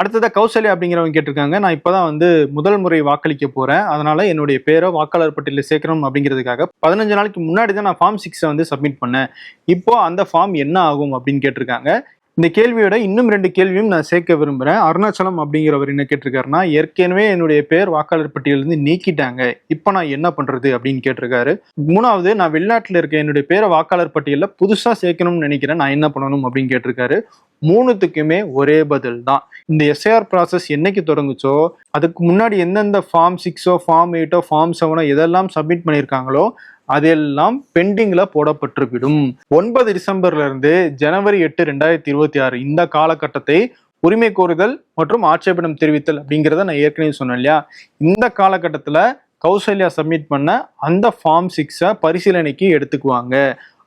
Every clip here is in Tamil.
அடுத்ததாக கௌசல்யா அப்படிங்கிறவங்க கேட்டிருக்காங்க. நான் இப்போ தான் வந்து முதல் முறை வாக்களிக்க போகிறேன் அதனால் என்னுடைய பேரை வாக்காளர் பட்டியலில் சேர்க்கணும் அப்படிங்கிறதுக்காக பதினஞ்சு நாளைக்கு முன்னாடி தான் நான் ஃபார்ம் சிக்ஸை வந்து சப்மிட் பண்ணேன். இப்போ அந்த ஃபார்ம் என்ன ஆகும் அப்படின்னு கேட்டிருக்காங்க. இந்த கேள்வியோட இன்னும் ரெண்டு கேள்வியும் நான் சேர்க்க விரும்புகிறேன் அருணாச்சலம் அப்படிங்கிறவர் என்ன கேட்டிருக்காருன்னா ஏற்கனவே என்னுடைய பேர் வாக்காளர் பட்டியலேருந்து நீக்கிட்டாங்க. இப்போ நான் என்ன பண்ணுறது அப்படின்னு கேட்டிருக்காரு. மூணாவது நான் வெளிநாட்டில் இருக்க என்னுடைய பேரை வாக்காளர் பட்டியலில் புதுசாக சேர்க்கணும்னு நினைக்கிறேன். நான் என்ன பண்ணணும் அப்படின்னு கேட்டிருக்காரு. மூணுத்துக்குமே ஒரே பதில் தான் இந்த எஸ்ஐஆர் ப்ராசஸ் என்னைக்கு தொடங்குச்சோ அதுக்கு முன்னாடி எந்தெந்த ஃபார்ம் சிக்ஸோ ஃபார்ம் எயிட்டோ ஃபார்ம் செவனோ எதெல்லாம் சப்மிட் பண்ணியிருக்காங்களோ அதெல்லாம் பெண்டிங்ல போடப்பட்டுவிடும் ஒன்பது டிசம்பர்ல இருந்து ஜனவரி எட்டு ரெண்டாயிரத்தி இருபத்தி ஆறு இந்த காலகட்டத்தை உரிமை கோருதல் மற்றும் ஆட்சேபனம் தெரிவித்தல் அப்படிங்கிறத நான் ஏற்கனவே சொன்னேன் இல்லையா? இந்த காலகட்டத்தில் கௌசல்யா சப்மிட் பண்ண அந்த ஃபார்ம் சிக்ஸை பரிசீலனைக்கு எடுத்துக்குவாங்க.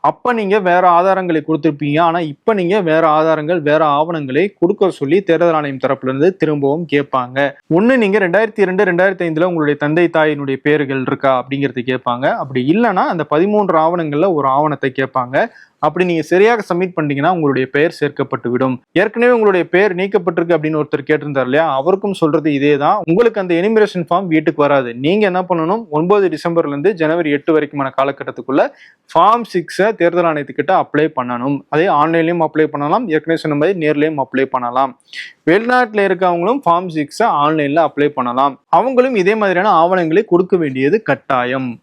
அப்ப நீங்க வேற ஆதாரங்களை கொடுத்துருப்பீங்க. ஆனா இப்ப நீங்க வேற ஆதாரங்கள் வேற ஆவணங்களை கொடுக்க சொல்லி தேர்தல் ஆணையம் தரப்புல இருந்து திரும்பவும் கேட்பாங்க. ஒண்ணு நீங்க ரெண்டாயிரத்தி ரெண்டு ரெண்டாயிரத்தி ஐந்துல உங்களுடைய தந்தை தாயினுடைய பேர்கள் இருக்கா அப்படிங்கறது கேட்பாங்க. அப்படி இல்லைன்னா அந்த பதிமூன்று ஆவணங்கள்ல ஒரு ஆவணத்தை கேட்பாங்க. அப்படி நீங்க சரியாக சப்மிட் பண்ணீங்கன்னா உங்களுடைய பெயர் சேர்க்கப்பட்டு விடும் ஏற்கனவே உங்களுடைய பெயர் நீக்கப்பட்டிருக்கு அப்படின்னு ஒருத்தர் கேட்டிருந்தார் இல்லையா? அவருக்கும் சொல்றது இதே தான் உங்களுக்கு அந்த எனிமிரேஷன் ஃபார்ம் வீட்டுக்கு வராது. நீங்க என்ன பண்ணணும்? ஒன்பது டிசம்பர்ல இருந்து ஜனவரி எட்டு வரைக்குமான காலகட்டத்துக்குள்ள ஃபார்ம் சிக்ஸை தேர்தல் ஆணையத்துக்கிட்ட அப்ளை பண்ணணும். அதே ஆன்லைன்லயும் அப்ளை பண்ணலாம். ஏற்கனவே சொன்ன மாதிரி நேர்லயும் அப்ளை பண்ணலாம். வெளிநாட்டில் இருக்கவங்களும் ஃபார்ம் சிக்ஸை ஆன்லைன்ல அப்ளை பண்ணலாம். அவங்களும் இதே மாதிரியான ஆவணங்களை கொடுக்க வேண்டியது கட்டாயம்.